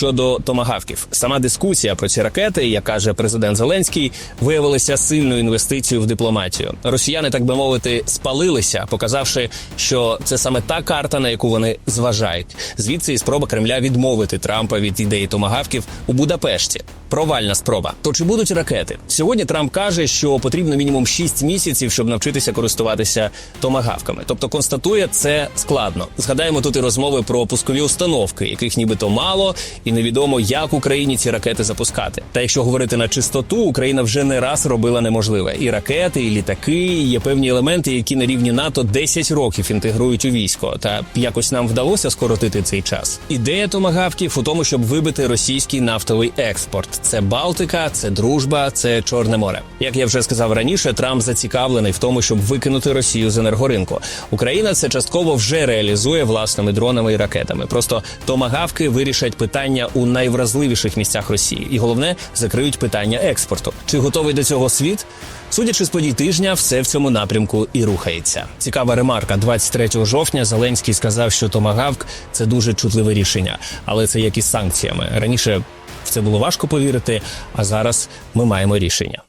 щодо томагавків. Сама дискусія про ці ракети, як каже президент Зеленський, виявилася сильною інвестицією в дипломатію. Росіяни, так би мовити, спалилися, показавши, що це саме та карта, на яку вони зважають. Звідси і спроба Кремля відмовити Трампа від ідеї томагавків у Будапешті. Провальна спроба. То чи будуть ракети? Сьогодні Трамп каже, що потрібно мінімум 6 місяців, щоб навчитися користуватися томагавками. Тобто констатує це складно. Згадаємо тут і розмови про пускові установки, яких нібито мало, і невідомо, як Україні ці ракети запускати. Та якщо говорити на чистоту, Україна вже не раз робила неможливе. І ракети, і літаки, і є певні елементи, які на рівні НАТО 10 років інтегрують у військо. Та якось нам вдалося скоротити цей час. Ідея томагавків у тому, щоб вибити російський нафтовий експорт. Це Балтика, це дружба, це Чорне море. Як я вже сказав раніше, Трамп зацікавлений в тому, щоб викинути Росію з енергоринку. Україна це частково вже реалізує власними дронами і ракетами. Просто томагавки вирішать питання у найвразливіших місцях Росії, і головне закриють питання експорту. Чи готовий до цього світ? Судячи з подій тижня, все в цьому напрямку і рухається. Цікава ремарка. 23 жовтня Зеленський сказав, що томагавк це дуже чутливе рішення, але це як із санкціями. Раніше в це було важко повірити, а зараз ми маємо рішення.